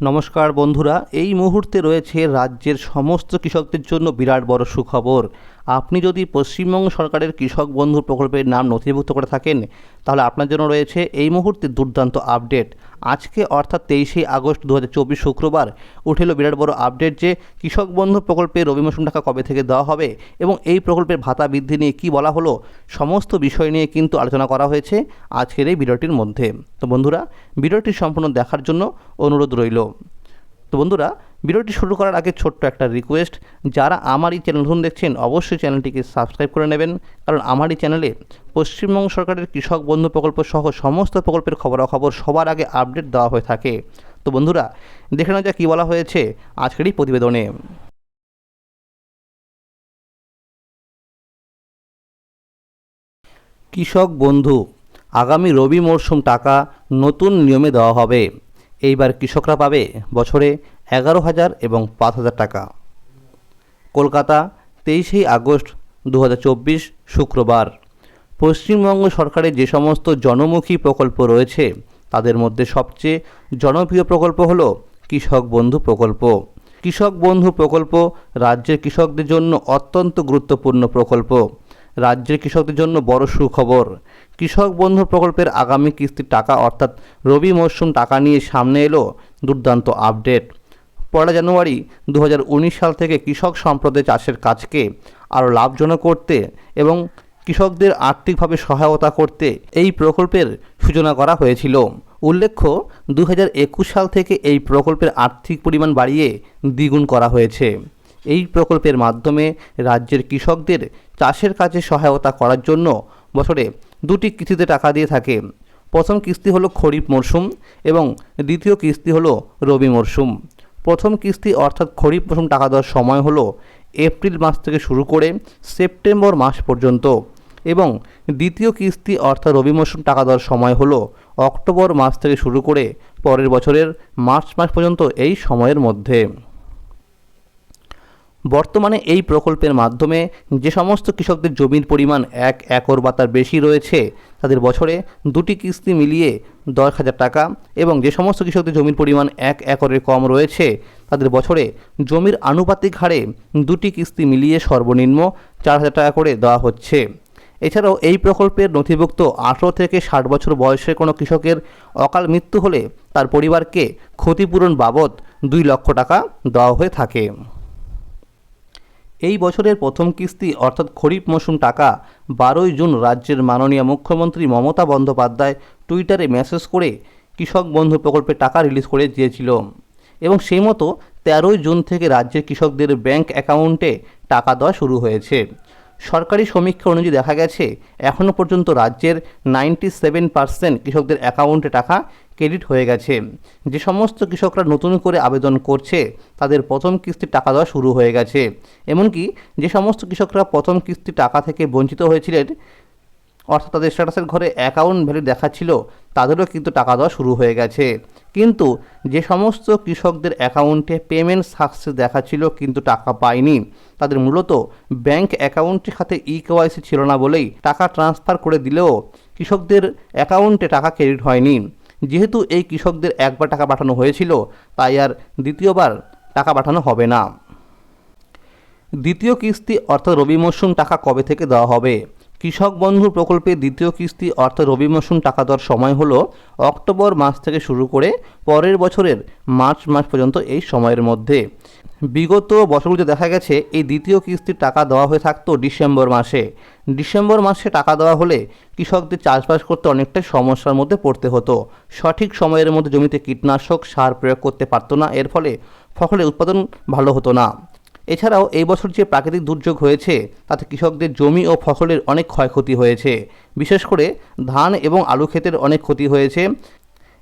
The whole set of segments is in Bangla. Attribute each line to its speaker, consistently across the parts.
Speaker 1: নমস্কার বন্ধুরা এই মুহূর্তে রয়েছে রাজ্যের সমস্ত কৃষকদের জন্য বিরাট বড় সুখবর। আপনি যদি পশ্চিমবঙ্গ সরকারের কৃষক বন্ধু প্রকল্পের নাম নথিভুক্ত করে থাকেন, তাহলে আপনার জন্য রয়েছে এই মুহূর্তে দুর্দান্ত আপডেট। আজকে অর্থাৎ তেইশে আগস্ট দু হাজার চব্বিশ শুক্রবার উঠেল বিরাট বড় আপডেট যে কৃষক বন্ধু প্রকল্পে রবি মৌসুম টাকা কবে থেকে দেওয়া হবে এবং এই প্রকল্পের ভাতা বৃদ্ধি নিয়ে কী বলা হলো, সমস্ত বিষয় নিয়ে কিন্তু আলোচনা করা হয়েছে আজকের এই ভিডিওটির মধ্যে। তো বন্ধুরা, ভিডিওটি সম্পূর্ণ দেখার জন্য অনুরোধ রইল। তো বন্ধুরা, ভিডিওটি শুরু করার আগে ছোট্ট একটা রিকোয়েস্ট যারা আমার এই চ্যানেল নতুন দেখছেন, অবশ্যই চ্যানেলটিকে সাবস্ক্রাইব করে নেবেন। কারণ আমার এই চ্যানেলে পশ্চিমবঙ্গ সরকারের কৃষক বন্ধু প্রকল্প সহ সমস্ত প্রকল্পের খবরাখবর সবার আগে আপডেট দেওয়া হয়ে থাকে। তো বন্ধুরা, দেখে নেওয়া যাক কী বলা হয়েছে আজকের এই প্রতিবেদনে। কৃষক বন্ধু, আগামী রবি মরশুম টাকা নতুন নিয়মে দেওয়া হবে। এইবার কৃষকরা পাবে বছরে এগারো হাজার এবং পাঁচ হাজার টাকা। কলকাতা তেইশে আগস্ট দু হাজার চব্বিশ, শুক্রবার। পশ্চিমবঙ্গ সরকারের যে সমস্ত জনমুখী প্রকল্প রয়েছে, তাদের মধ্যে সবচেয়ে জনপ্রিয় প্রকল্প হলো কৃষক বন্ধু প্রকল্প। কৃষক বন্ধু প্রকল্প রাজ্যের কৃষকদের জন্য অত্যন্ত গুরুত্বপূর্ণ প্রকল্প। রাজ্যের কৃষকদের জন্য বড় সুখবর। কৃষক বন্ধু প্রকল্পের আগামী কিস্তির টাকা, অর্থাৎ রবি মরশুম টাকা নিয়ে সামনে এলো দুর্দান্ত আপডেট। পয়লা জানুয়ারি দু হাজার উনিশ সাল থেকে কৃষক সম্প্রদায় চাষের কাজকে আরও লাভজনক করতে এবং কৃষকদের আর্থিকভাবে সহায়তা করতে এই প্রকল্পের সূচনা করা হয়েছিল। উল্লেখ্য দু হাজার একুশ সাল থেকে এই প্রকল্পের আর্থিক পরিমাণ বাড়িয়ে দ্বিগুণ করা হয়েছে। এই প্রকল্পের মাধ্যমে রাজ্যের কৃষকদের চাষের কাজে সহায়তা করার জন্য বছরে দুটি কিস্তিতে টাকা দিয়ে থাকে। প্রথম কিস্তি হলো খরিফ মরশুম এবং দ্বিতীয় কিস্তি হলো রবি মরশুম প্রথম কিস্তি অর্থাৎ খরিফ মরশুম টাকা দেওয়ার সময় হলো এপ্রিল মাস থেকে শুরু করে সেপ্টেম্বর মাস পর্যন্ত এবং দ্বিতীয় কিস্তি অর্থাৎ রবি মরশুম টাকা দেওয়ার সময় হলো অক্টোবর মাস থেকে শুরু করে পরের বছরের মার্চ মাস পর্যন্ত এই সময়ের মধ্যে। বর্তমানে এই প্রকল্পের মাধ্যমে যে সমস্ত কৃষকদের জমির পরিমাণ এক একর বা তার বেশি রয়েছে, তাদের বছরে দুটি কিস্তি মিলিয়ে দশ হাজার টাকা এবং যে সমস্ত কৃষকদের জমির পরিমাণ এক একরের কম রয়েছে, তাদের বছরে জমির আনুপাতিক হারে দুটি কিস্তি মিলিয়ে সর্বনিম্ন চার হাজার টাকা করে দেওয়া হচ্ছে। এছাড়াও এই প্রকল্পের নথিভুক্ত আঠেরো থেকে ষাট বছর বয়সের কোনো কৃষকের অকাল মৃত্যু হলে তার পরিবারকে ক্ষতিপূরণ বাবদ দুই লক্ষ টাকা দেওয়া হয়ে থাকে। এই বছরের প্রথম কিস্তি, অর্থাৎ খরিফ মৌসুম টাকা, বারোই জুন রাজ্যের মাননীয় মুখ্যমন্ত্রী মমতা বন্দ্যোপাধ্যায় টুইটারে মেসেজ করে কৃষক বন্ধু প্রকল্পে টাকা রিলিজ করে দিয়েছিল। এবং সেই মতো তেরোই জুন থেকে রাজ্যের কৃষকদের ব্যাংক অ্যাকাউন্টে টাকা দেওয়া শুরু হয়েছে। সরকারি সমীক্ষা অনুযায়ী দেখা গেছে এখনও পর্যন্ত রাজ্যের নাইনটি সেভেন পার্সেন্ট কৃষকদের অ্যাকাউন্টে টাকা ক্রেডিট হয়ে গেছে। যে সমস্ত কৃষকরা নতুন করে আবেদন করছে, তাদের প্রথম কিস্তির টাকা দেওয়া শুরু হয়ে গেছে। এমনকি যে সমস্ত কৃষকরা প্রথম কিস্তির টাকা থেকে বঞ্চিত হয়েছিলেন, অর্থাৎ তাদের স্ট্যাটাসের ঘরে অ্যাকাউন্ট ভ্যালু দেখাচ্ছিল, তাদেরও কিন্তু টাকা দেওয়া শুরু হয়ে গেছে। কিন্তু যে সমস্ত কৃষকদের অ্যাকাউন্টে পেমেন্ট সাকসেস দেখাচ্ছিল কিন্তু টাকা পায়নি। তাদের মূলত ব্যাংক অ্যাকাউন্টের সাথে ই কেওয়াইসি ছিল না বলেই টাকা ট্রান্সফার করে দিলেও কৃষকদের অ্যাকাউন্টে টাকা ক্রেডিট হয়নি। যেহেতু এই কৃষকদের একবার টাকা পাঠানো হয়েছিল, তাই আর দ্বিতীয়বার টাকা পাঠানো হবে না। দ্বিতীয় কিস্তি অর্থাৎ রবি মরশুম টাকা কবে থেকে দেওয়া হবে? কৃষক বন্ধু প্রকল্পে দ্বিতীয় কিস্তি অর্থাৎ রবি মৌসুম টাকা দেওয়ার সময় হলো অক্টোবর মাস থেকে শুরু করে পরের বছরের মার্চ মাস পর্যন্ত এই সময়ের মধ্যে। বিগত বছরগুলিতে দেখা গেছে এই দ্বিতীয় কিস্তির টাকা দেওয়া হয়ে থাকতো ডিসেম্বর মাসে। ডিসেম্বর মাসে টাকা দেওয়া হলে কৃষকদের চাষবাস করতে অনেকটাই সমস্যার মধ্যে পড়তে হতো। সঠিক সময়ের মধ্যে জমিতে কীটনাশক সার প্রয়োগ করতে পারতো না, এর ফলে ফসলের উৎপাদন ভালো হতো না। এছাড়াও এই বছর যে প্রাকৃতিক দুর্যোগ হয়েছে, তাতে কৃষকদের জমি ও ফসলের অনেক ক্ষয়ক্ষতি হয়েছে। বিশেষ করে ধান এবং আলু ক্ষেতের অনেক ক্ষতি হয়েছে।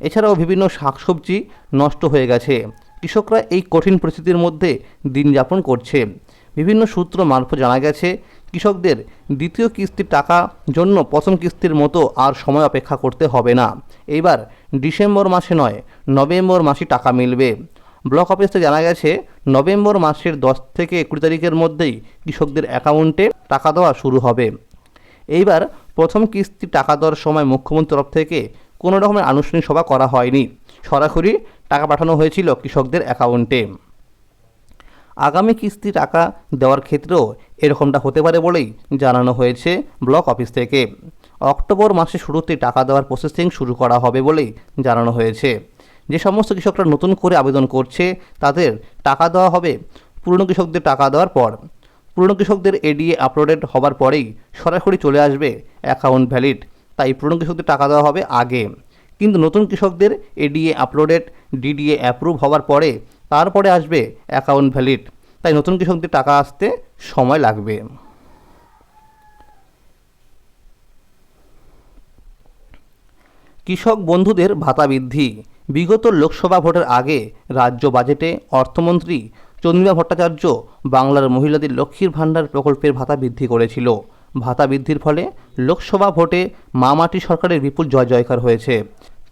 Speaker 1: এছাড়াও বিভিন্ন শাকসবজি নষ্ট হয়ে গেছে। কৃষকরা এই কঠিন পরিস্থিতির মধ্যে দিন যাপন করছে। বিভিন্ন সূত্র মারফত জানা গেছে, কৃষকদের দ্বিতীয় কিস্তির টাকা জন্য প্রথম কিস্তির মতো আর সময় অপেক্ষা করতে হবে না। এইবার ডিসেম্বর মাসে নয়, নভেম্বর মাসে টাকা মিলবে। ব্লক অফিস থেকে জানা গেছে, নভেম্বর মাসের দশ থেকে কুড়ি তারিখের মধ্যেই কৃষকদের অ্যাকাউন্টে টাকা দেওয়া শুরু হবে। এইবার প্রথম কিস্তি টাকা দেওয়ার সময় মুখ্যমন্ত্রীর তরফ থেকে কোনো রকমের আনুষ্ঠানিক সভা করা হয়নি। সরাসরি টাকা পাঠানো হয়েছিল কৃষকদের অ্যাকাউন্টে। আগামী কিস্তি টাকা দেওয়ার ক্ষেত্রেও এরকমটা হতে পারে বলেই জানানো হয়েছে ব্লক অফিস থেকে। অক্টোবর মাসে শুরুতে টাকা দেওয়ার প্রসেসিং শুরু করা হবে বলেই জানানো হয়েছে। যে সমস্ত কৃষকরা নতুন করে আবেদন করছে, তাদের টাকা দেওয়া হবে পুরনো কৃষকদের টাকা দেওয়ার পর। পুরনো কৃষকদের এডিএ আপলোডেড হবার পরেই সরাসরি চলে আসবে অ্যাকাউন্ট ভ্যালিড তাই পুরনো কৃষকদের টাকা দেওয়া হবে আগে। কিন্তু নতুন কৃষকদের এডিএ আপলোডেড ডিডিএ অ্যাপ্রুভ হওয়ার পরে তারপরে আসবে অ্যাকাউন্ট ভ্যালিড তাই নতুন কৃষকদের টাকা আসতে সময় লাগবে। কৃষক বন্ধুদের ভাতা বৃদ্ধি। বিগত লোকসভা ভোটের আগে রাজ্য বাজেটে অর্থমন্ত্রী চন্দ্রিমা ভট্টাচার্য বাংলার মহিলাদের লক্ষ্মীর ভাণ্ডার প্রকল্পের ভাতা বৃদ্ধি করেছিল। ভাতা বৃদ্ধির ফলে লোকসভা ভোটে মামাটি সরকারের বিপুল জয় জয়কার হয়েছে।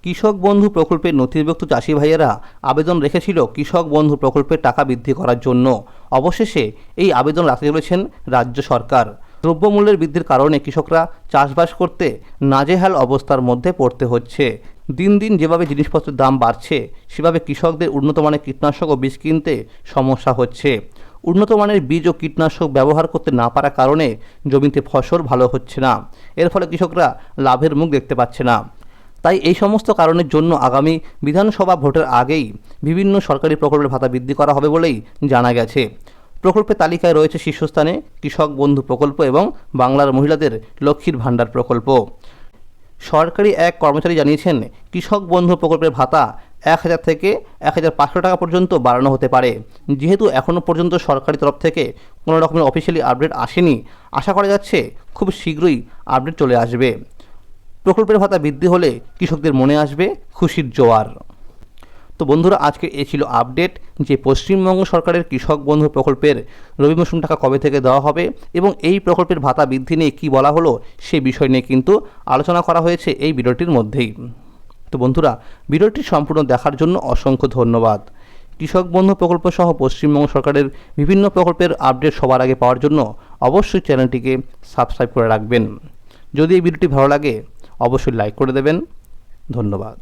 Speaker 1: কৃষক বন্ধু প্রকল্পের নথিভুক্ত চাষি ভাইয়েরা আবেদন রেখেছিল কৃষক বন্ধু প্রকল্পের টাকা বৃদ্ধি করার জন্য। অবশেষে এই আবেদন রাখতে চলেছেন রাজ্য সরকার। দ্রব্যমূল্যের বৃদ্ধির কারণে কৃষকরা চাষবাস করতে নাজেহাল অবস্থার মধ্যে পড়তে হচ্ছে। দিন দিন যেভাবে জিনিসপত্রের দাম বাড়ছে, সেভাবে কৃষকদের উন্নত মানের কীটনাশক ও বীজ কিনতে সমস্যা হচ্ছে। উন্নত মানের বীজ ও কীটনাশক ব্যবহার করতে না পারার কারণে জমিতে ফসল ভালো হচ্ছে না। এর ফলে কৃষকরা লাভের মুখ দেখতে পাচ্ছে না। তাই এই সমস্ত কারণের জন্য আগামী বিধানসভা ভোটের আগেই বিভিন্ন সরকারি প্রকল্পের ভাতা বৃদ্ধি করা হবে বলেই জানা গেছে। প্রকল্পের তালিকায় রয়েছে শীর্ষস্থানে কৃষক বন্ধু প্রকল্প এবং বাংলার মহিলাদের লক্ষ্মীর ভাণ্ডার প্রকল্প। সরকারি এক কর্মচারী জানিয়েছেন, কৃষক বন্ধু প্রকল্পের ভাতা এক হাজার থেকে এক হাজার পাঁচশো টাকা পর্যন্ত বাড়ানো হতে পারে। যেহেতু এখনও পর্যন্ত সরকারি তরফ থেকে কোনো রকমের অফিসিয়ালি আপডেট আসেনি, আশা করা যাচ্ছে খুব শীঘ্রই আপডেট চলে আসবে। প্রকল্পের ভাতা বৃদ্ধি হলে কৃষকদের মনে আসবে খুশির জোয়ার। তো বন্ধুরা আজকে এ ছিল আপডেট যে পশ্চিমবঙ্গ সরকারের কৃষক বন্ধু প্রকল্পের রবি মৌসুম টাকা কবে থেকে দেওয়া হবে এবং এই প্রকল্পের ভাতা বৃদ্ধি নিয়ে কী বলা হলো সে বিষয় নিয়ে কিন্তু আলোচনা করা হয়েছে এই ভিডিওটির মধ্যেই। তো বন্ধুরা, ভিডিওটি সম্পূর্ণ দেখার জন্য অসংখ্য ধন্যবাদ। কৃষক বন্ধু প্রকল্প সহ পশ্চিমবঙ্গ সরকারের বিভিন্ন প্রকল্পের আপডেট সবার আগে পাওয়ার জন্য অবশ্যই চ্যানেলটিকে সাবস্ক্রাইব করে রাখবেন। যদি এই ভিডিওটি ভালো লাগে, অবশ্যই লাইক করে দেবেন। ধন্যবাদ।